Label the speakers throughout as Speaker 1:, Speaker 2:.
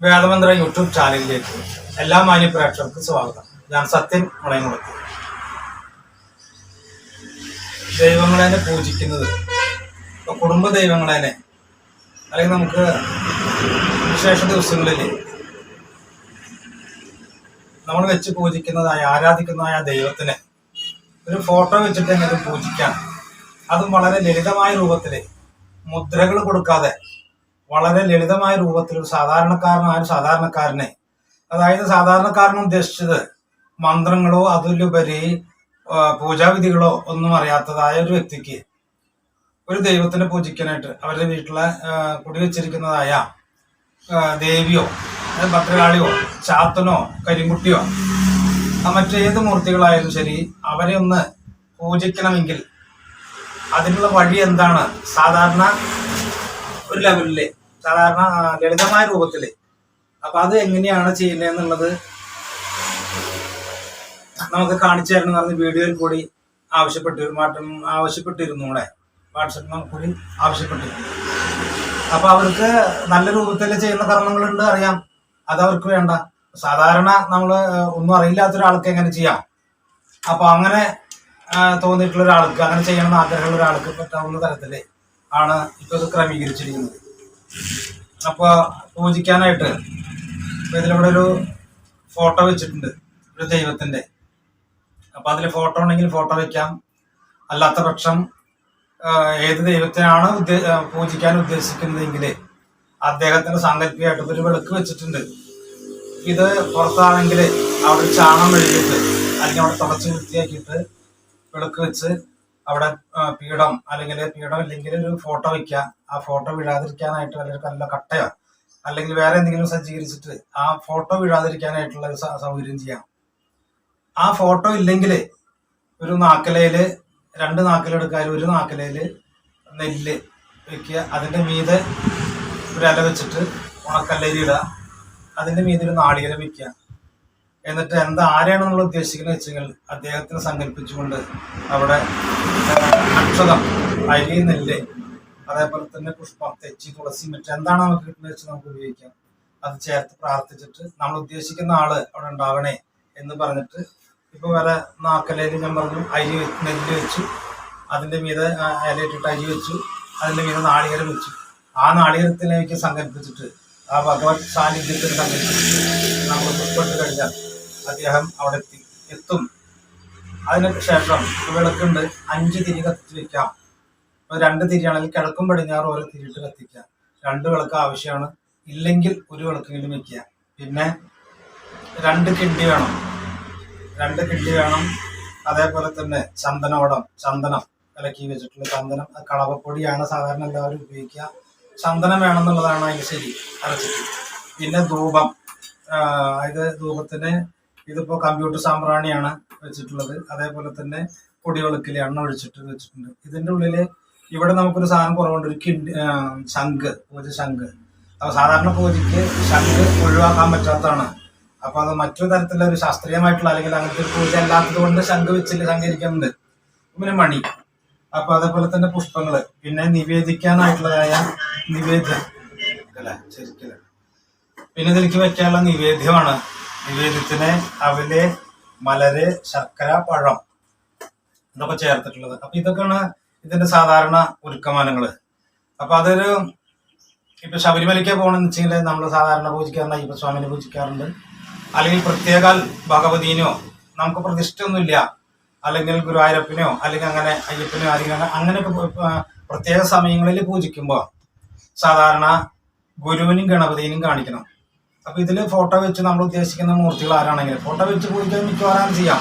Speaker 1: വേദമന്ത്ര YouTube ചാനലിലേക്ക് എല്ലാ മാന്യ പ്രേക്ഷകർക്കും സ്വാഗതം. ഞാൻ സത്യൻ മുളയമുളത്തി ദൈവങ്ങളെ പൂജിക്കുന്നത് കുടുംബ ദൈവങ്ങളെ അല്ലെങ്കിൽ നമുക്ക് വിശേഷ ദിവസങ്ങളിൽ നമ്മൾ വെച്ച് പൂജിക്കുന്നതായ ആരാധിക്കുന്നതായ ദൈവത്തിനെ ഒരു ഫോട്ടോ വെച്ചിട്ട് എങ്ങനെ പൂജിക്കാം. അതും വളരെ ലളിതമായ രൂപത്തിൽ മുദ്രകൾ കൊടുക്കാതെ വളരെ ലളിതമായ രൂപത്തിൽ ഒരു സാധാരണക്കാരനായ ഒരു സാധാരണക്കാരനെ അതായത് സാധാരണക്കാരൻ ഉദ്ദേശിച്ചത് മന്ത്രങ്ങളോ അതിലുപരി പൂജാവിധികളോ ഒന്നും അറിയാത്തതായ ഒരു വ്യക്തിക്ക് ഒരു ദൈവത്തിനെ പൂജിക്കാനായിട്ട് അവരുടെ വീട്ടിലെ കുടിവെച്ചിരിക്കുന്നതായ ദേവിയോ ഭദ്രകാളിയോ ചാത്തനോ കരിമുട്ടിയോ മറ്റേത് മൂർത്തികളായാലും ശരി അവരെ ഒന്ന് പൂജിക്കണമെങ്കിൽ അതിനുള്ള വഴി എന്താണ്? സാധാരണ ഒരു ലെവലിൽ സാധാരണ ലളിതമായ രൂപത്തിൽ. അപ്പൊ അത് എങ്ങനെയാണ് ചെയ്യുന്നതെന്നുള്ളത് നമുക്ക് കാണിച്ചു തരണം പറഞ്ഞ് വീഡിയോയിൽ കൂടി ആവശ്യപ്പെട്ടു മാറ്റം ആവശ്യപ്പെട്ടിരുന്നു ഇവിടെ. വാട്സപ്പിൽ കൂടി ആവശ്യപ്പെട്ടിരുന്നു. അപ്പൊ അവർക്ക് നല്ല രൂപത്തിൽ ചെയ്യുന്ന കർമ്മങ്ങളുണ്ട് അറിയാം. അത് അവർക്ക് വേണ്ട. സാധാരണ നമ്മൾ ഒന്നും അറിയില്ലാത്ത ഒരാൾക്ക് എങ്ങനെ ചെയ്യാം? അപ്പൊ അങ്ങനെ തോന്നിയിട്ടുള്ള ഒരാൾക്ക് അങ്ങനെ ചെയ്യണമെന്ന് ആഗ്രഹമുള്ള ഒരാൾക്ക് പറ്റാവുന്ന തരത്തിൽ ആണ് ഇപ്പൊ ഇത് ക്രമീകരിച്ചിരിക്കുന്നത്. അപ്പൊ പൂജിക്കാനായിട്ട് അപ്പോൾ ഇതിലിവിടെ ഒരു ഫോട്ടോ വെച്ചിട്ടുണ്ട് ഒരു ദൈവത്തിന്റെ അപ്പോൾ അതിൽ ഫോട്ടോ ഉണ്ടെങ്കിൽ ഫോട്ടോ വയ്ക്കാം അല്ലാത്ത പക്ഷം ഏത് ദൈവത്തിനാണ് പൂജിക്കാൻ ഉദ്ദേശിക്കുന്നതെങ്കിൽ അദ്ദേഹത്തിന്റെ സാങ്കല്പികമായിട്ട് ഒരു വിളക്ക് വെച്ചിട്ടുണ്ട്. ഇത് പുറത്താണെങ്കിൽ അവിടെ ചാണം മെഴുകിയിട്ട് അല്ലെങ്കിൽ അവിടെ തുടച്ച് വൃത്തിയാക്കിയിട്ട് വിളക്ക് വെച്ച് അവിടെ പീഠം അല്ലെങ്കിൽ പീഠം ഇല്ലെങ്കിൽ ഒരു ഫോട്ടോ വെക്കുക. ആ ഫോട്ടോ വീഴാതിരിക്കാനായിട്ട് അല്ലെങ്കിൽ നല്ല കട്ടയോ അല്ലെങ്കിൽ വേറെ എന്തെങ്കിലും സജ്ജീകരിച്ചിട്ട് ആ ഫോട്ടോ വീഴാതിരിക്കാനായിട്ടുള്ള ഒരു സൗകര്യം ചെയ്യാം. ആ ഫോട്ടോ ഇല്ലെങ്കിൽ ഒരു നാക്കലയിൽ രണ്ട് നാക്കലെടുക്കാൻ ഒരു നാക്കലയിൽ നെല്ല് വെക്കുക. അതിന്റെ മീതെ ഒരു അല വെച്ചിട്ട് ഉണക്കല്ലരി ഇടുക. അതിന്റെ മീതെ ഒരു നാളികേരം വെക്കുക. എന്നിട്ട് എന്താ ആരെയാണ് നമ്മൾ ഉദ്ദേശിക്കുന്നത് വെച്ചെങ്കിൽ അദ്ദേഹത്തിന് സങ്കല്പിച്ചുകൊണ്ട് അവിടെ അക്ഷതം അരി നെല്ല് അതേപോലെ തന്നെ പുഷ്പം തെച്ചി തുളസി മറ്റ് എന്താണ് നമുക്ക് കിട്ടുന്നത് വെച്ച് നമുക്ക് ഉപയോഗിക്കാം. അത് ചേർത്ത് പ്രാർത്ഥിച്ചിട്ട് നമ്മൾ ഉദ്ദേശിക്കുന്ന ആൾ അവിടെ ഉണ്ടാവണേ എന്ന് പറഞ്ഞിട്ട് ഇപ്പൊ വേറെ നാക്കലയിൽ ഞാൻ പറഞ്ഞു അരി നെല്ല് വെച്ചു അതിന്റെ മീതെ ഇലയിട്ടിട്ട് അരി വെച്ചു അതിന്റെ മീതെ നാളികേരം വെച്ചു. ആ നാളികേരത്തിലേക്ക് സങ്കല്പിച്ചിട്ട് ആ ഭഗവത് സാന്നിധ്യത്തിൽ സങ്കല്പിച്ചിട്ട് നമ്മൾ പുഷ്പിട്ട് കഴിഞ്ഞാൽ അദ്ദേഹം അവിടെ എത്തി. എത്തും അതിന് ശേഷം വിളക്കുണ്ട് അഞ്ച് തിരി കത്തിച്ച് വെക്കാം. രണ്ട് തിരിയാണെങ്കിൽ കിഴക്കും പടിഞ്ഞാറും ഓരോ തിരിയിട്ട് കത്തിക്കാം. രണ്ട് വിളക്ക് ആവശ്യമാണ്. ഇല്ലെങ്കിൽ ഒരു വിളക്കെങ്കിലും വെക്കുക പിന്നെ രണ്ട് കിണ്ടി വേണം. രണ്ട് കിണ്ടി വേണം. അതേപോലെ തന്നെ ചന്ദനോടം ചന്ദനം കലക്കി വെച്ചിട്ടുള്ള ചന്ദനം കളവപ്പൊടിയാണ് സാധാരണ എല്ലാവരും ഉപയോഗിക്കുക. ചന്ദനം വേണമെന്നുള്ളതാണ് ശരി. അരച്ചിട്ട്. പിന്നെ ധൂപം. അതായത് ധൂപത്തിന് ഇതിപ്പോ കമ്പ്യൂട്ടർ സാമ്പ്രാണിയാണ് വെച്ചിട്ടുള്ളത്. അതേപോലെ തന്നെ പൊടിവെളുക്കിൽ എണ്ണ ഒഴിച്ചിട്ട് വെച്ചിട്ടുണ്ട്. ഇതിന്റെ ഉള്ളിൽ ഇവിടെ നമുക്കൊരു സാധനം കുറവുണ്ട്. ഒരു കിഡ് ശംഖ്. പൂജ ശംഖ്. അപ്പൊ സാധാരണ പൂജയ്ക്ക് ശംഖ് ഒഴിവാക്കാൻ പറ്റാത്തതാണ്. അപ്പൊ അത് മറ്റൊരു തരത്തിലുള്ള ഒരു ശാസ്ത്രീയമായിട്ടുള്ള അല്ലെങ്കിൽ അങ്ങനത്തെ ഒരു പൂജ അല്ലാത്തത് കൊണ്ട് ശംഖ് വെച്ചിട്ട് സംഘരിക്കുന്നുണ്ട് പിന്നെ മണി. അപ്പൊ അതേപോലെ തന്നെ പുഷ്പങ്ങൾ. പിന്നെ നിവേദിക്കാനായിട്ടുള്ളതായ നിവേദ്യം. അല്ലേ പിന്നെ ഇതിലേക്ക് വെക്കാനുള്ള നിവേദ്യമാണ്. നിവേദ്യത്തിന് അവൽ മലര് ശർക്കര പഴം ഇതൊക്കെ ചേർത്തിട്ടുള്ളത്. അപ്പൊ ഇതൊക്കെയാണ് ഇതിന്റെ സാധാരണ ഒരുക്കമാനങ്ങൾ അപ്പൊ അതൊരു ഇപ്പൊ ശബരിമലയ്ക്ക് പോകണമെന്ന് വെച്ചെങ്കിൽ നമ്മൾ സാധാരണ പൂജിക്കാറുണ്ട് അയ്യപ്പസ്വാമിനെ പൂജിക്കാറുണ്ട്. അല്ലെങ്കിൽ പ്രത്യേകാൽ ഭഗവതീനോ നമുക്ക് പ്രതിഷ്ഠയൊന്നുമില്ല. അല്ലെങ്കിൽ ഗുരുവായൂരപ്പനെയോ അല്ലെങ്കിൽ അങ്ങനെ അയ്യപ്പനെയോ അല്ലെങ്കിൽ അങ്ങനെ അങ്ങനെയൊക്കെ പ്രത്യേക സമയങ്ങളിൽ പൂജിക്കുമ്പോൾ സാധാരണ ഗുരുവിനും ഗണപതിനും കാണിക്കണം. അപ്പൊ ഇതിൽ ഫോട്ടോ വെച്ച് നമ്മൾ ഉദ്ദേശിക്കുന്ന മൂർത്തികൾ ആരാണെങ്കിലും ഫോട്ടോ വെച്ച് പൂജിക്കാൻ മിക്കവാറും ചെയ്യാം?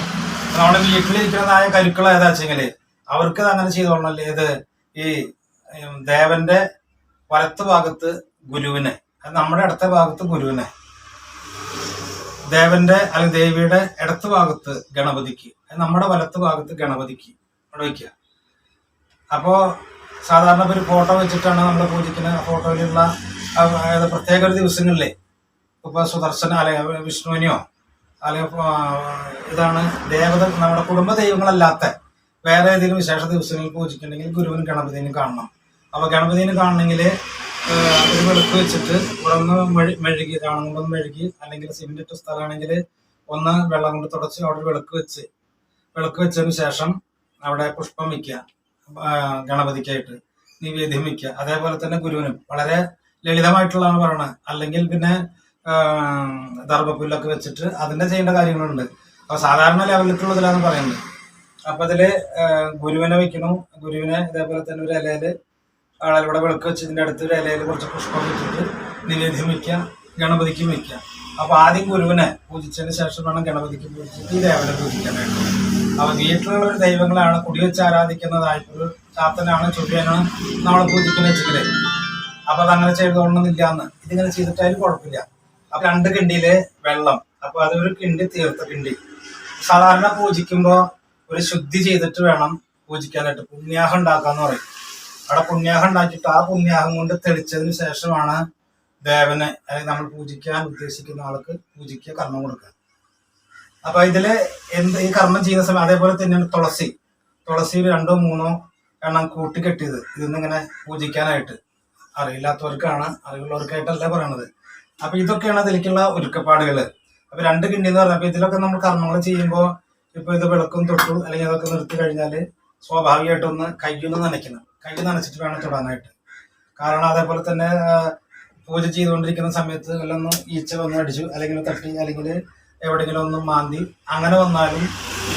Speaker 1: നമ്മുടെ വീട്ടിലിരിക്കുന്നതായ കരുക്കൾ ഏതാ വെച്ചെങ്കിൽ അവർക്ക് അങ്ങനെ ചെയ്തോളണല്ലേ ഇത് ഈ ദേവന്റെ വലത്ത് ഭാഗത്ത് ഗുരുവിനെ നമ്മുടെ ഇടത്ത ഭാഗത്ത് ഗുരുവിനെ ദേവന്റെ അല്ലെങ്കിൽ ദേവിയുടെ ഇടത്ത് ഭാഗത്ത് ഗണപതിക്ക് നമ്മുടെ വലത്ത് ഭാഗത്ത് ഗണപതിക്ക് അവിടെ വയ്ക്കുക അപ്പോ സാധാരണ ഒരു ഫോട്ടോ വെച്ചിട്ടാണ് നമ്മൾ പൂജിക്കുന്നത് ഫോട്ടോയിലുള്ള അതായത് പ്രത്യേക ഒരു ദിവസങ്ങളിലെ ഇപ്പൊ സുദർശന അല്ലെങ്കിൽ വിഷ്ണുവിനെയോ അല്ലെങ്കിൽ ഇതാണ് ദേവത നമ്മുടെ കുടുംബ ദൈവങ്ങളല്ലാത്ത വേറെ ഏതെങ്കിലും വിശേഷ ദിവസങ്ങളിൽ പൂജിക്കുന്നുണ്ടെങ്കിൽ ഗുരുവിനും ഗണപതിനെ കാണണം. അപ്പൊ ഗണപതിനെ കാണണമെങ്കിൽ ഒരു വെളുപ്പ് വെച്ചിട്ട് ഇവിടെ ഒന്ന് മെഴു- മെഴുകി ചാണം കൊണ്ടൊന്ന് മെഴുകി അല്ലെങ്കിൽ സിമെന്റ് ഇട്ട സ്ഥലമാണെങ്കിൽ ഒന്ന് വെള്ളം കൊണ്ട് തുടച്ച് അവിടെ വിളക്ക് വെച്ച് വിളക്ക് വെച്ചതിന് ശേഷം അവിടെ പുഷ്പം വയ്ക്കുക ഗണപതിക്കായിട്ട് നിവേദ്യം വയ്ക്കുക അതേപോലെ തന്നെ ഗുരുവിനും വളരെ ലളിതമായിട്ടുള്ളതാണ് പറയണത്. അല്ലെങ്കിൽ പിന്നെ ദർഭപ്പുല്ലൊക്കെ വെച്ചിട്ട് അതിന്റെ ചെയ്യേണ്ട കാര്യങ്ങളുണ്ട്. അപ്പൊ സാധാരണ ലെവലിലേക്കുള്ളതിലാണ് പറയുന്നത്. അപ്പൊ അതിൽ ഗുരുവിനെ വെക്കണു. ഗുരുവിനെ ഇതേപോലെ തന്നെ ഒരു ഇലയിൽ ആളിവിടെ വിളക്ക് വെച്ചതിന്റെ അടുത്ത് ഒരു ഇലയിൽ കുറച്ച് പുഷ്പം വെച്ചിട്ട് നിവേദ്യം വെക്കുക ഗണപതിക്കും വെക്കുക. അപ്പൊ ആദ്യം ഗുരുവിനെ പൂജിച്ചതിന് ശേഷം വേണം ഗണപതിക്ക് പൂജിച്ചിട്ട് ഈ ദേവനെ പൂജിക്കാനായിട്ട്. അപ്പൊ വീട്ടിലുള്ള ദൈവങ്ങളാണ് കുടിവെച്ച് ആരാധിക്കുന്നതായിട്ട് ചാത്തനാണ് ചൊവ്വനാണ് നമ്മളെ പൂജിക്കുന്ന വെച്ചിട്ട് അപ്പൊ അതങ്ങനെ ചെയ്തോളണമെന്നില്ല എന്ന് ഇതിങ്ങനെ ചെയ്തിട്ടായാലും കുഴപ്പമില്ല. അപ്പൊ രണ്ട് കിണ്ടിയിൽ വെള്ളം. അപ്പൊ അതൊരു കിണ്ടി തീർത്ത കിണ്ടി. സാധാരണ പൂജിക്കുമ്പോ ഒരു ശുദ്ധി ചെയ്തിട്ട് വേണം പൂജിക്കാനായിട്ട്. പുണ്യാഹം ഉണ്ടാക്കാന്ന് പറയും. അവിടെ പുണ്യാഹം ഉണ്ടാക്കിയിട്ട് ആ പുണ്യാഹം കൊണ്ട് തെളിച്ചതിന് ശേഷമാണ് ദേവനെ അല്ലെങ്കിൽ നമ്മൾ പൂജിക്കാൻ ഉദ്ദേശിക്കുന്ന ആൾക്ക് പൂജിക്കുക കർമ്മം കൊടുക്കുക. അപ്പൊ ഇതിൽ എന്ത് ഈ കർമ്മം ചെയ്യുന്ന സമയം അതേപോലെ തന്നെയാണ് തുളസി. തുളസിയിൽ രണ്ടോ മൂന്നോ എണ്ണം കൂട്ടി കെട്ടിയത്. ഇതിന്നിങ്ങനെ പൂജിക്കാനായിട്ട്. അറിയില്ലാത്തവർക്കാണ് അറിവുള്ളവർക്കായിട്ടല്ല പറയണത്. അപ്പൊ ഇതൊക്കെയാണ് അതിലേക്കുള്ള ഒരുക്കപ്പാടുകൾ. അപ്പൊ രണ്ട് കിണ്ടി എന്ന് പറഞ്ഞപ്പോ ഇതിലൊക്കെ നമ്മൾ കർമ്മങ്ങൾ ചെയ്യുമ്പോൾ ഇപ്പൊ ഇത് വിളക്കും തൊട്ടു അല്ലെങ്കിൽ അതൊക്കെ നിർത്തി കഴിഞ്ഞാൽ സ്വാഭാവികമായിട്ടൊന്ന് കയ്യൊന്ന് നനയ്ക്കണം. കൈ നനച്ചിട്ട് വേണം തൊടാനായിട്ട്. കാരണം അതേപോലെ തന്നെ പൂജ ചെയ്തുകൊണ്ടിരിക്കുന്ന സമയത്ത് വല്ലൊന്ന് ഈച്ച വന്ന് അടിച്ചു അല്ലെങ്കിൽ തട്ടി അല്ലെങ്കിൽ എവിടെയെങ്കിലും ഒന്ന് മാന്തി അങ്ങനെ വന്നാലും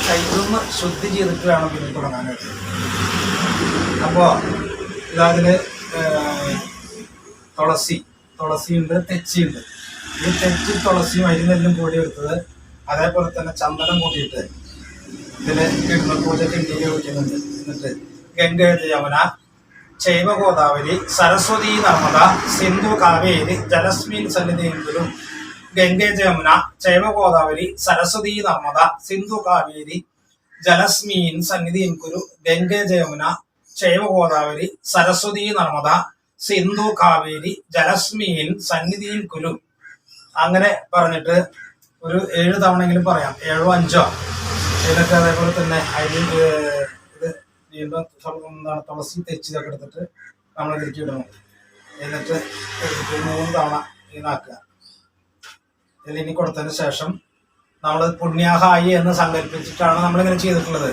Speaker 1: കൈയൊന്ന് ശുദ്ധി ചെയ്തിട്ട് വേണം പിന്നെ തുടങ്ങാനായിട്ട്. അപ്പോൾ ഇതാതിൽ തുളസി. തുളസിയുണ്ട് തെച്ചിയുണ്ട്. ഈ തെച്ചി തുളസിയും അരിനെല്ലും കൂടി എടുത്തത് അതേപോലെ തന്നെ ചന്ദനം കൂട്ടിയിട്ട് ഇതിൽ ഇടുന്ന പൂജയ്ക്ക് ഇന്ത്യയിൽ വയ്ക്കുന്നുണ്ട് എന്നിട്ട് ഗംഗ യമുന ചൈവ ഗോദാവരി സരസ്വതി നർമ്മദ സിന്ധു കാവേരി ജലസ്മീൻ സന്നിധിയെങ്കിലും ഗംഗ ജമുന ചൈവഗോദാവരി സരസ്വതി നർമ്മദ സിന്ധു കാവേരി ജലസ്മീൻ സന്നിധിയും കുരു ഗംഗേ ജമുന ചൈവഗോദാവരി സരസ്വതി നർമ്മദ സിന്ധു കാവേരി ജലസ്മീൻ സന്നിധിയിൽ കുരു അങ്ങനെ പറഞ്ഞിട്ട് ഒരു ഏഴ് തവണയെങ്കിലും പറയാം. ഏഴോ അഞ്ചോ. ഇതൊക്കെ അതേപോലെ തന്നെ അതിൽ ഇത് വീണ്ടും എന്താണ് തുളസി തെച്ചിതൊക്കെ എടുത്തിട്ട് നമ്മൾ തിരിച്ചു വിടണം എന്നിട്ട് മൂന്ന് തവണ ഇതാക്കുക. ഇതിൽ ഇനി കൊടുത്തതിന് ശേഷം നമ്മൾ പുണ്യാഹായി എന്ന് സങ്കല്പിച്ചിട്ടാണ് നമ്മളിങ്ങനെ ചെയ്തിട്ടുള്ളത്.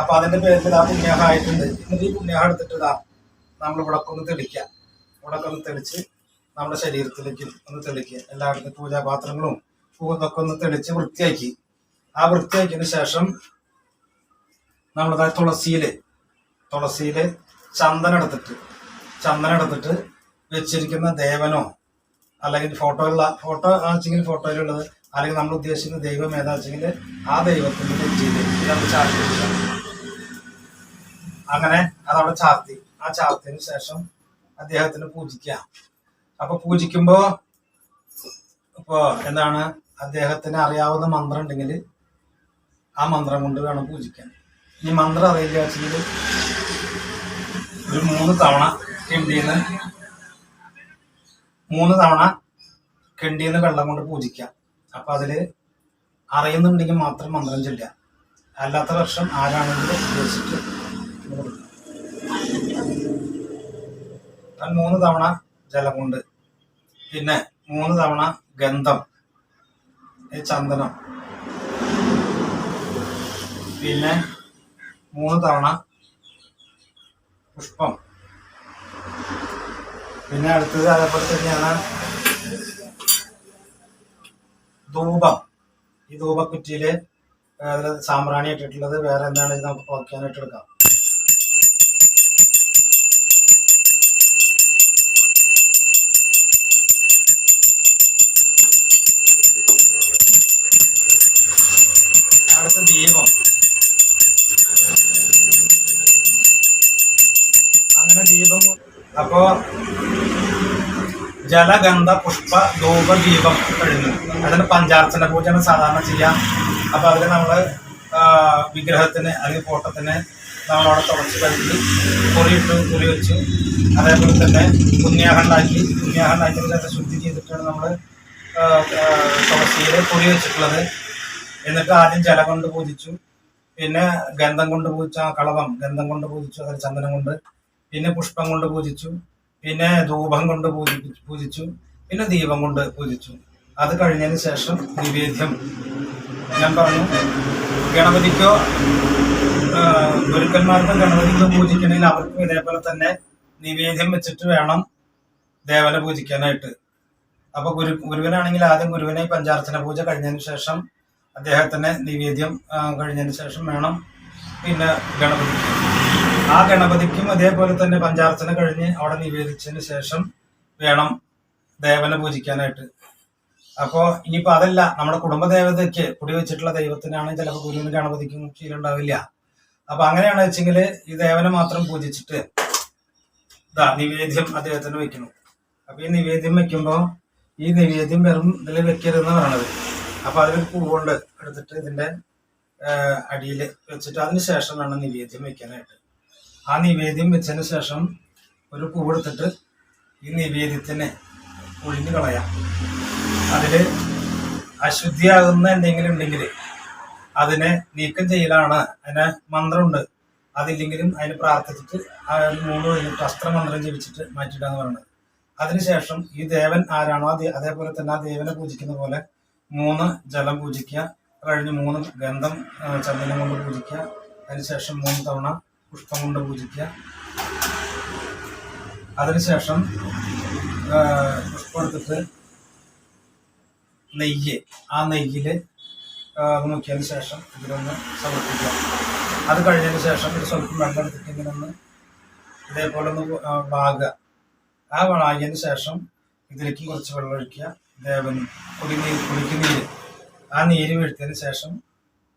Speaker 1: അപ്പൊ അതിന്റെ പേരിൽ ആ പുണ്യാഹായിട്ടുണ്ട്. എന്നിട്ട് ഈ പുണ്യാഹ എടുത്തിട്ട് ഇതാ നമ്മൾ ഉടക്കൊന്ന് തെളിക്കാം. ഇവിടെ തെളിച്ച് നമ്മുടെ ശരീരത്തിലേക്ക് ഒന്ന് തെളിക്കുക എല്ലായിടത്തും പൂജാപാത്രങ്ങളും പൂവൊക്കെ ഒന്ന് തെളിച്ച് വൃത്തിയാക്കി. ആ വൃത്തിയാക്കിയതിന് ശേഷം നമ്മളിതാ തുളസിയിൽ തുളസിയിൽ ചന്ദനം എടുത്തിട്ട് ചന്ദനം എടുത്തിട്ട് വെച്ചിരിക്കുന്ന ദേവനോ അല്ലെങ്കിൽ ഫോട്ടോയിലുള്ള ഫോട്ടോ ആണെങ്കിൽ ഫോട്ടോയിലുള്ളത് അല്ലെങ്കിൽ നമ്മൾ ഉദ്ദേശിക്കുന്ന ദൈവം ഏതാണെങ്കിൽ ആ ദൈവത്തിന്റെ നെറ്റിയിൽ നമ്മൾ ചാർത്തി. അങ്ങനെ അതവിടെ ചാർത്തി. ആ ചാർത്തിന് ശേഷം അദ്ദേഹത്തിന് പൂജിക്കാം അപ്പൊ പൂജിക്കുമ്പോ ഇപ്പോ എന്താണ്? അദ്ദേഹത്തിന് അറിയാവുന്ന മന്ത്രം ഉണ്ടെങ്കിൽ ആ മന്ത്രം കൊണ്ട് വേണം പൂജിക്കാൻ. ഈ മന്ത്രം അറിയില്ല വെച്ചെങ്കിൽ ഒരു മൂന്ന് തവണ കിണ്ടിന്ന് മൂന്ന് തവണ കെണ്ടിന്ന് വെള്ളം കൊണ്ട് പൂജിക്കാം അപ്പൊ അതിൽ അറിയുന്നുണ്ടെങ്കിൽ മാത്രം മന്ത്രം ചൊല്ലുക. അല്ലാത്ത വർഷം ആരാണെങ്കിലും ഉപയോഗിച്ചിട്ട് മൂന്ന് തവണ ജലം കൊണ്ട്. പിന്നെ മൂന്ന് തവണ ഗന്ധം ചന്ദനം. പിന്നെ മൂന്ന് തവണ പുഷ്പം. പിന്നെ അടുത്തത് അതേപോലെ തന്നെയാണ് ധൂപം. ഈ ധൂപക്കുറ്റിയിൽ അതിൽ സാമ്പ്രാണി ഇട്ടിട്ടുള്ളത്. വേറെ എന്താണ് ഇത് നമുക്ക് പുറക്കാനായിട്ട് എടുക്കാം. അടുത്ത ദീപം. അങ്ങനെ ദീപം കൊ- അപ്പോ ജലഗന്ധ പുഷ്പ ധൂപ ദീപം കഴിഞ്ഞു അതിന് പഞ്ചാർച്ചന പൂജയാണ് സാധാരണ ചെയ്യാം. അപ്പൊ അതിൽ നമ്മൾ ആ, വിഗ്രഹത്തിന് അല്ലെങ്കിൽ ഫോട്ടത്തിന് നമ്മളവിടെ തുടച്ച് കഴുകി കുറിയിട്ട് കുറി വെച്ചു. അതേപോലെ തന്നെ പുണ്യാഹണ്ടാക്കി പുണ്യാഹണ്ടാക്കിയതിനകത്ത് പുണ്യാഹം ശുദ്ധി ചെയ്തിട്ടാണ് നമ്മൾ തുളസിയിൽ കുറി വെച്ചിട്ടുള്ളത്. എന്നിട്ട് ആദ്യം ജലം കൊണ്ട് പൂജിച്ചു. പിന്നെ ഗന്ധം കൊണ്ട് പൂജിച്ച കളവം ഗന്ധം കൊണ്ട് പൂജിച്ചു അതിൽ ചന്ദനം കൊണ്ട് പിന്നെ പുഷ്പം കൊണ്ട് പൂജിച്ചു. പിന്നെ ധൂപം കൊണ്ട് പൂജിപ്പിച്ചു പൂജിച്ചു. പിന്നെ ദീപം കൊണ്ട് പൂജിച്ചു. അത് കഴിഞ്ഞതിന് ശേഷം നിവേദ്യം. ഞാൻ പറഞ്ഞു ഗണപതിക്കോ ഗുരുക്കന്മാർക്കും ഗണപതിക്കോ പൂജിക്കണമെങ്കിൽ അവർക്കും ഇതേപോലെ തന്നെ നിവേദ്യം വെച്ചിട്ട് വേണം ദേവനെ പൂജിക്കാനായിട്ട്. അപ്പൊ ഗുരു ഗുരുവനാണെങ്കിൽ ആദ്യം ഗുരുവിനെ പഞ്ചാർച്ചന പൂജ കഴിഞ്ഞതിന് ശേഷം അദ്ദേഹത്തിന് നിവേദ്യം കഴിഞ്ഞതിന് ശേഷം വേണം പിന്നെ ഗണപതിക്ക്. ആ ഗണപതിക്കും അതേപോലെ തന്നെ പഞ്ചാർച്ചന കഴിഞ്ഞ് അവിടെ നിവേദിച്ചതിന് ശേഷം വേണം ദേവനെ പൂജിക്കാനായിട്ട്. അപ്പോ ഇനിയിപ്പോ അതല്ല നമ്മുടെ കുടുംബദേവതയ്ക്ക് കുടിവെച്ചിട്ടുള്ള ദൈവത്തിനാണ് ചിലപ്പോൾ ഗുരുവിന് ഗണപതിക്കും ശീലുണ്ടാവില്ല അപ്പൊ അങ്ങനെയാണ് വെച്ചെങ്കിൽ ഈ ദേവനെ മാത്രം പൂജിച്ചിട്ട് ഇതാ നിവേദ്യം അദ്ദേഹത്തിന് വെക്കണം അപ്പൊ ഈ നിവേദ്യം വെക്കുമ്പോ ഈ നിവേദ്യം വെറും ഇതിൽ വെക്കരുതെന്ന് പറയണത്. അപ്പൊ അതിലൊരു പൂവുണ്ട് എടുത്തിട്ട് ഇതിന്റെ അടിയിൽ വെച്ചിട്ട് അതിന് ശേഷം വേണം നിവേദ്യം വെക്കാനായിട്ട്. ആ നിവേദ്യം വെച്ചതിന് ശേഷം ഒരു പൂവെടുത്തിട്ട് ഈ നിവേദ്യത്തിനെ ഒഴിഞ്ഞു കളയാം. അതിൽ അശുദ്ധിയാകുന്ന എന്തെങ്കിലും ഉണ്ടെങ്കിൽ അതിനെ നീക്കം ചെയ്യലാണ്. അതിനെ മന്ത്രമുണ്ട്. അതില്ലെങ്കിലും അതിന് പ്രാർത്ഥിച്ചിട്ട് ആ ഒരു മൂന്ന് കഴിഞ്ഞിട്ട് അസ്ത്രമന്ത്രം ജപിച്ചിട്ട് മാറ്റിയിട്ടാന്ന് പറയുന്നത് അതിനുശേഷം ഈ ദേവൻ ആരാണോ അതേ അതേപോലെ തന്നെ ആ ദേവനെ പൂജിക്കുന്ന പോലെ മൂന്ന് ജലം പൂജിക്കുക. കഴിഞ്ഞ് മൂന്ന് ഗന്ധം ചന്ദനം കൊണ്ട് പൂജിക്കുക. അതിനുശേഷം മൂന്ന് തവണ പുഷ്പം കൊണ്ട് പൂജിക്കുക. അതിനുശേഷം പുഷ്പം എടുത്തിട്ട് നെയ്യ് ആ നെയ്യിൽ അത് മുക്കിയതിന് ശേഷം ഇതിലൊന്ന് സമർപ്പിക്കുക അത് കഴിഞ്ഞതിന് ശേഷം ഒരു സ്വല്പം വെള്ളം എടുത്തിട്ട് ഇങ്ങനെ ഒന്ന് ഇതേപോലെ ഒന്ന് വാകുക ആ വാങ്ങിയതിന് ശേഷം ഇതിലേക്ക് കുറച്ച് വെള്ളം ഒഴിക്കുക. ദേവന് കുടിനീര് കുടിക്കുന്നീര് ആ നീര് വീഴ്ത്തിയതിന് ശേഷം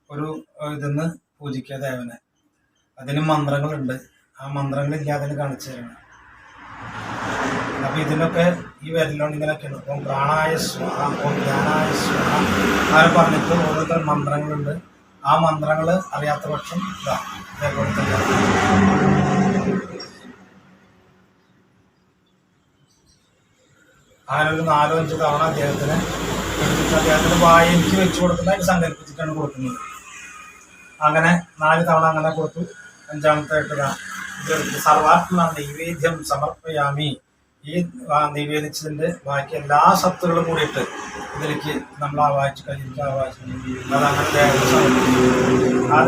Speaker 1: ഒരു ഇതിന്ന് പൂജിക്കുക ദേവനെ. അതിന് മന്ത്രങ്ങളുണ്ട്. ആ മന്ത്രങ്ങളില്ലാതെ കാണിച്ചു തരണം അപ്പൊ ഇതിനൊക്കെ ഈ വരലോണ്ട് ഇങ്ങനെയൊക്കെയാണ്. ഓം പ്രാണായ സ്വാഹ ധ്യാനായ സ്വാഹ അങ്ങനെ പറഞ്ഞിട്ട് ഓരോരുത്തർ മന്ത്രങ്ങളുണ്ട്. ആ മന്ത്രങ്ങൾ അറിയാത്ത പക്ഷം ഇതാ ഇതേപോലെ അങ്ങനെ ഒരു നാലോ അഞ്ച് തവണ അദ്ദേഹത്തിന് അദ്ദേഹത്തിന് വായി എനിക്ക് വെച്ചു കൊടുക്കുന്നതായിട്ട് സങ്കല്പിച്ചിട്ടാണ് കൊടുക്കുന്നത്. അങ്ങനെ നാല് തവണ അങ്ങനെ കൊടുത്തു. അഞ്ചാമത്തെ ആയിട്ട് ഇതെടുത്ത് സർവാത്മ നൈവേദ്യം സമർപ്പയാമി. ഈ നിവേദിച്ചതിന്റെ ബാക്കി എല്ലാ സത്തുകളും കൂടിയിട്ട് ഇതിലേക്ക് നമ്മൾ ആ വായിച്ച് കഴിഞ്ഞിട്ട് ആ വായിച്ച് സമർപ്പിക്കും ആ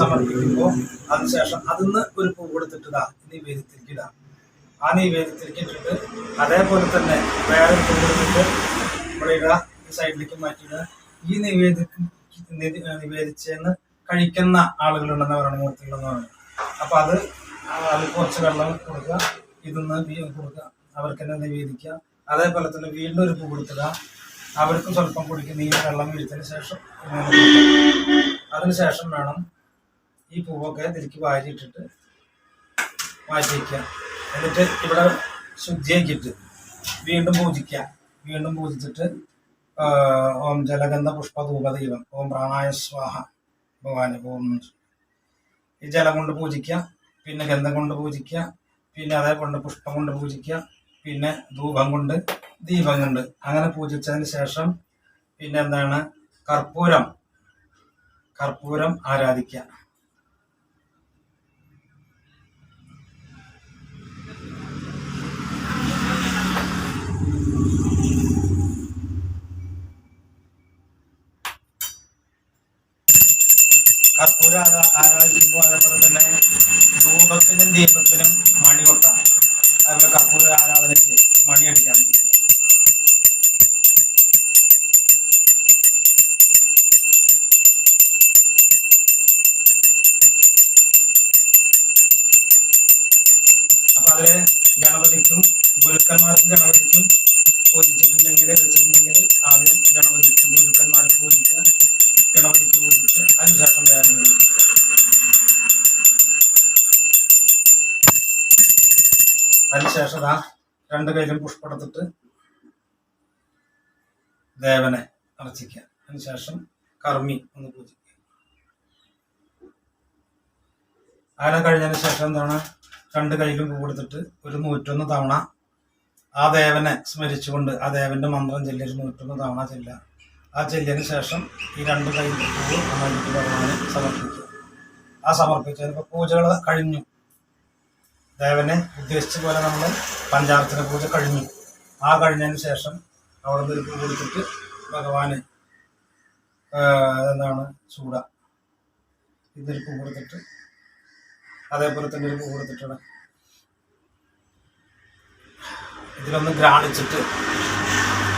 Speaker 1: സമർപ്പിക്കുമ്പോൾ അതിനുശേഷം അതിന്ന് ഒരു പൂ കൊടുത്തിട്ട് നിവേദ്യത്തിലേക്ക് ഇടാം. ആ നിവേദ്യത്തിലേക്ക് അതേപോലെ തന്നെ വേറെ പൂ കൊടുത്തിട്ട് ഇവിടെ ഇടുക സൈഡിലേക്ക് മാറ്റിയിടുക ഈ നിവേദ്യ നിവേദിച്ചെന്ന് കഴിക്കുന്ന ആളുകളുണ്ടെന്ന് പറയുന്നത് മൂർത്തികളെന്ന് പറയുന്നത്. അപ്പൊ അത് അത് കുറച്ച് വെള്ളം കൊടുക്കുക. ഇതൊന്ന് കൊടുക്കുക. അവർക്ക് തന്നെ നിവേദിക്കുക. അതേപോലെ തന്നെ വീണ്ടും ഒരു പൂ കൊടുക്കുക. അവർക്കും സ്വല്പം കുടിക്കുന്ന ഈ വെള്ളം വീഴ്ത്തതിന് ശേഷം. അതിനുശേഷം വേണം ഈ പൂവൊക്കെ തിരിക്ക് വാരിയിട്ടിട്ട് മാറ്റി വയ്ക്കുക എന്നിട്ട് ഇവിടെ ശുദ്ധിയാക്കിയിട്ട് വീണ്ടും പൂജിക്കുക. വീണ്ടും പൂജിച്ചിട്ട് ഓം ജലഗന്ധ പുഷ്പ ധൂപദൈവം ഓം പ്രാണായ സ്വാഹ. ഭഗവാന് ഓം ഈ ജലം കൊണ്ട് പൂജിക്കുക പിന്നെ ഗന്ധം കൊണ്ട് പൂജിക്കുക പിന്നെ അതേപോലെ പുഷ്പം കൊണ്ട് പൂജിക്കുക പിന്നെ ധൂപം കൊണ്ട് ദീപം കൊണ്ട്. അങ്ങനെ പൂജിച്ചതിന് ശേഷം പിന്നെ എന്താണ്? കർപ്പൂരം. കർപ്പൂരം ആരാധിക്കുക. കർപ്പൂര ആരാ- ആരാധിക്കുമ്പോൾ അതേപോലെ തന്നെ ധൂപത്തിനും ദീപത്തിനും മണി കൊട്ടാം. അതുപോലെ കർപ്പൂര ആരാധനയ്ക്ക് മണി അടിക്കാം. അപ്പൊ അതിലെ ഗണപതിക്കും ഗുരുക്കന്മാർക്കും ഗണപതിക്കും പൂജിച്ചിട്ടുണ്ടെങ്കിൽ വെച്ചിട്ടുണ്ടെങ്കിൽ ആദ്യം ഗണപതി ഗുരുക്കന്മാർക്ക് പൂജിക്കുക. ഗണപതിക്ക് പൂജിച്ച് അതിനുശേഷം പൂജിക്കുക അതിനുശേഷം ആ രണ്ട് കയ്യിലും പുഷ്പെടുത്തിട്ട് ദേവനെ അർച്ചിക്കുക. അതിനുശേഷം കർമ്മി ഒന്ന് പൂജിക്കുക. അങ്ങനെ കഴിഞ്ഞതിന് ശേഷം എന്താണ്? രണ്ട് കൈയിലും പൂവെടുത്തിട്ട് ഒരു നൂറ്റൊന്ന് തവണ ആ ദേവനെ സ്മരിച്ചുകൊണ്ട് ആ ദേവന്റെ മന്ത്രം ചൊല്ലി ഒരു നൂറ്റൊന്ന് തവണ ചെല്ലുക. ആ ചെല്ലിയതിന് ശേഷം ഈ രണ്ട് കൈ പൂവ് അമ്മയ്ക്ക് ഭഗവാന് സമർപ്പിച്ചു. ആ സമർപ്പിച്ചതിന് ഇപ്പോൾ പൂജകൾ കഴിഞ്ഞു. ദേവനെ ഉദ്ദേശിച്ച പോലെ നമ്മൾ പഞ്ചാർച്ചന പൂജ കഴിഞ്ഞു. ആ കഴിഞ്ഞതിന് ശേഷം അവിടെ നിന്ന് പൂ കൊടുത്തിട്ട് ഭഗവാന് എന്താണ് ചൂട. ഇതൊരു പൂ കൊടുത്തിട്ട് അതേപോലെ തന്നെ ഒരു പൂ കൊടുത്തിട്ടാണ്. ഇതിലൊന്ന് ഗ്രാണിച്ചിട്ട്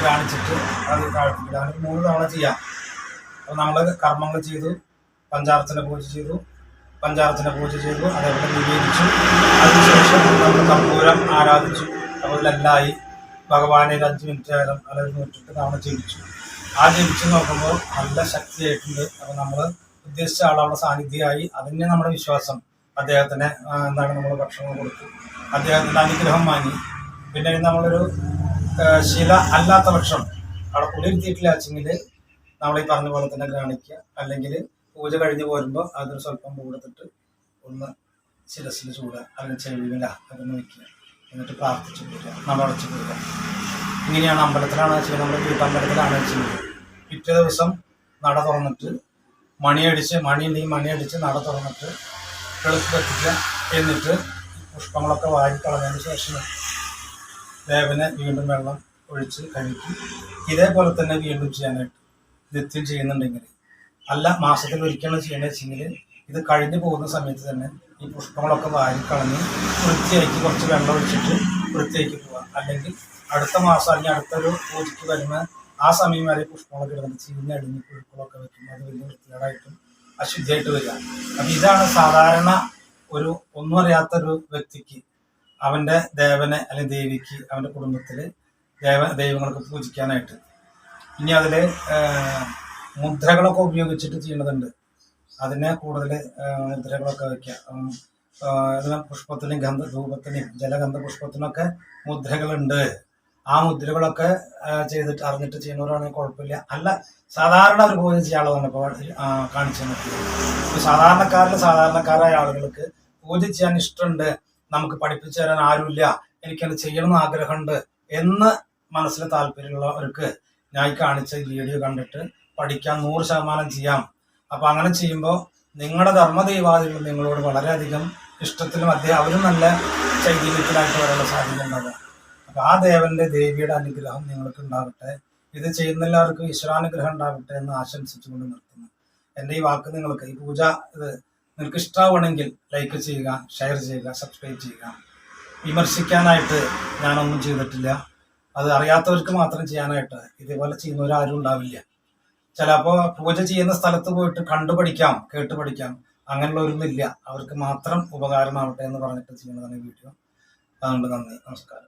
Speaker 1: ഗ്രാണിച്ചിട്ട് അത് താഴ്ത്തിക്കിടുക അല്ലെങ്കിൽ മൂന്ന് തവണ ചെയ്യാം. അപ്പോൾ നമ്മൾ കർമ്മങ്ങൾ ചെയ്തു പഞ്ചാർച്ചന പൂജ ചെയ്തു പഞ്ചാർച്ചന പൂജ ചെയ്തു അതേപോലെ നിവേദിച്ചു. അതിനുശേഷം നമ്മൾ കർപ്പൂരം ആരാധിച്ചു. അതുപോലെല്ലായി ഭഗവാനെ ഒരു അഞ്ച് മിനിറ്റ് നേരം അല്ലെങ്കിൽ നൂറ്റിട്ട് തവണ ജപിച്ചു. ആ ജപിച്ച് നോക്കുമ്പോൾ നല്ല ശക്തിയായിട്ടുണ്ട്. അപ്പോൾ നമ്മൾ ഉദ്ദേശിച്ച ആളവിടെ സാന്നിധ്യമായി. അതിന് നമ്മുടെ വിശ്വാസം. അദ്ദേഹത്തിന് എന്താണ് നമ്മൾ ഭക്ഷണം കൊടുത്തു. അദ്ദേഹത്തിന്റെ അനുഗ്രഹം വാങ്ങി. പിന്നെ നമ്മളൊരു ശില അല്ലാത്ത ഭക്ഷണം. അവിടെ കുളിർത്തിയിട്ടില്ല വെച്ചെങ്കിൽ നമ്മൾ ഈ പറഞ്ഞ പോലെ തന്നെ കാണിക്കുക. അല്ലെങ്കിൽ പൂജ കഴിഞ്ഞ് പോരുമ്പോൾ അതൊരു സ്വല്പം കൂടെത്തിട്ട് ഒന്ന് ശിരസിൽ ചൂടുക. അല്ലെങ്കിൽ ചെവിയില അതൊന്ന് വയ്ക്കുക. എന്നിട്ട് പ്രാർത്ഥിച്ച് പോരുക നമ്മളടച്ച് കൊടുക്കുക ഇങ്ങനെയാണ് അമ്പലത്തിലാണ് ചെയ്യുന്നത് നമ്മുടെ വീട്ടമ്പലത്തിലാണ് ചെയ്യുന്നത് പിറ്റേ ദിവസം നട തുറന്നിട്ട് മണിയടിച്ച് മണിയുണ്ടെങ്കിൽ മണിയടിച്ച് നട തുറന്നിട്ട് വെളുപ്പ് കത്തിക്കുക എന്നിട്ട് പുഷ്പങ്ങളൊക്കെ വാരി കളഞ്ഞതിന് ശേഷം ദേവനെ വീണ്ടും വെള്ളം ഒഴിച്ച് കഴിക്കും. ഇതേപോലെ തന്നെ വീണ്ടും ചെയ്യാനായിട്ട് നിത്യം ചെയ്യുന്നുണ്ടെങ്കിൽ അല്ല മാസത്തിൽ ഒരിക്കലും ചെയ്യണമെന്ന് വെച്ചെങ്കിൽ ഇത് കഴിഞ്ഞു പോകുന്ന സമയത്ത് തന്നെ ഈ പുഷ്പങ്ങളൊക്കെ വാരി കളഞ്ഞ് വൃത്തിയാക്കി കുറച്ച് വെള്ളം ഒഴിച്ചിട്ട് വൃത്തിയാക്കി പോവാം അല്ലെങ്കിൽ അടുത്ത മാസം അല്ലെങ്കിൽ അടുത്തൊരു പൂജയ്ക്ക് വരുന്ന ആ സമയം വരെ പുഷ്പങ്ങളൊക്കെ ഇടുന്നത് ചീഞ്ഞടിഞ്ഞ് പുഴുക്കളൊക്കെ വെക്കും. അത് വലിയ വൃത്തികേടായിട്ടും അശുദ്ധിയായിട്ട് വരിക. അപ്പം ഇതാണ് സാധാരണ ഒരു ഒന്നും അറിയാത്തൊരു വ്യക്തിക്ക് അവന്റെ ദേവനെ അല്ലെങ്കിൽ ദേവിക്ക് അവന്റെ കുടുംബത്തിൽ ദേവ ദൈവങ്ങൾക്ക് പൂജിക്കാനായിട്ട്. ഇനി അതിൽ മുദ്രകളൊക്കെ ഉപയോഗിച്ചിട്ട് ചെയ്യുന്നതുണ്ട്. അതിനെ കൂടുതൽ മുദ്രകളൊക്കെ വയ്ക്കുക പുഷ്പത്തിനും ഗന്ധ ധൂപത്തിനും ജലഗന്ധ പുഷ്പത്തിനൊക്കെ മുദ്രകളുണ്ട്. ആ മുദ്രകളൊക്കെ ചെയ്തിട്ട് അറിഞ്ഞിട്ട് ചെയ്യുന്നവരാണെങ്കിൽ കുഴപ്പമില്ല. അല്ല സാധാരണ ഒരു പൂജ ചെയ്യാനുള്ളതാണ് ഇപ്പോൾ കാണിച്ചു സാധാരണക്കാരിൽ സാധാരണക്കാരായ ആളുകൾക്ക് പൂജ ചെയ്യാൻ ഇഷ്ടമുണ്ട്. നമുക്ക് പഠിപ്പിച്ചു തരാൻ ആരുമില്ല. എനിക്കത് ചെയ്യണമെന്ന് ആഗ്രഹമുണ്ട് എന്ന് മനസ്സിൽ താല്പര്യമുള്ളവർക്ക് ഞാൻ കാണിച്ച വീഡിയോ കണ്ടിട്ട് പഠിക്കാൻ നൂറ് ശതമാനം ചെയ്യാം. അപ്പൊ അങ്ങനെ ചെയ്യുമ്പോൾ നിങ്ങളുടെ ധർമ്മദൈവാദികൾ നിങ്ങളോട് വളരെയധികം ഇഷ്ടത്തിലും അദ്ദേഹം അവരും നല്ല ചൈതന്യത്തിലായിട്ട് വരാനുള്ള സാധ്യത ഉണ്ടാവുക അപ്പൊ ആ ദേവന്റെ ദേവിയുടെ അനുഗ്രഹം നിങ്ങൾക്ക് ഉണ്ടാവട്ടെ. ഇത് ചെയ്യുന്ന എല്ലാവർക്കും ഈശ്വരാനുഗ്രഹം ഉണ്ടാവട്ടെ എന്ന് ആശംസിച്ചുകൊണ്ട് നിർത്തുന്നു. എന്റെ ഈ വാക്ക് നിങ്ങൾക്ക് ഈ പൂജ ഇത് നിങ്ങൾക്ക് ഇഷ്ടമാവണമെങ്കിൽ ലൈക്ക് ചെയ്യുക ഷെയർ ചെയ്യുക സബ്സ്ക്രൈബ് ചെയ്യുക. വിമർശിക്കാനായിട്ട് ഞാനൊന്നും ചെയ്തിട്ടില്ല. അത് അറിയാത്തവർക്ക് മാത്രം ചെയ്യാനായിട്ട് ഇതേപോലെ ചെയ്യുന്നവരാരും ഉണ്ടാവില്ല. ചിലപ്പോൾ പൂജ ചെയ്യുന്ന സ്ഥലത്ത് പോയിട്ട് കണ്ടു പഠിക്കാം കേട്ട് പഠിക്കാം. അങ്ങനെയുള്ളവരൊന്നും ഇല്ല. അവർക്ക് മാത്രം ഉപകാരമാവട്ടെ എന്ന് പറഞ്ഞിട്ട് ചെയ്യുന്നതാണ് വീഡിയോ. അതുകൊണ്ട് നന്ദി. നമസ്കാരം.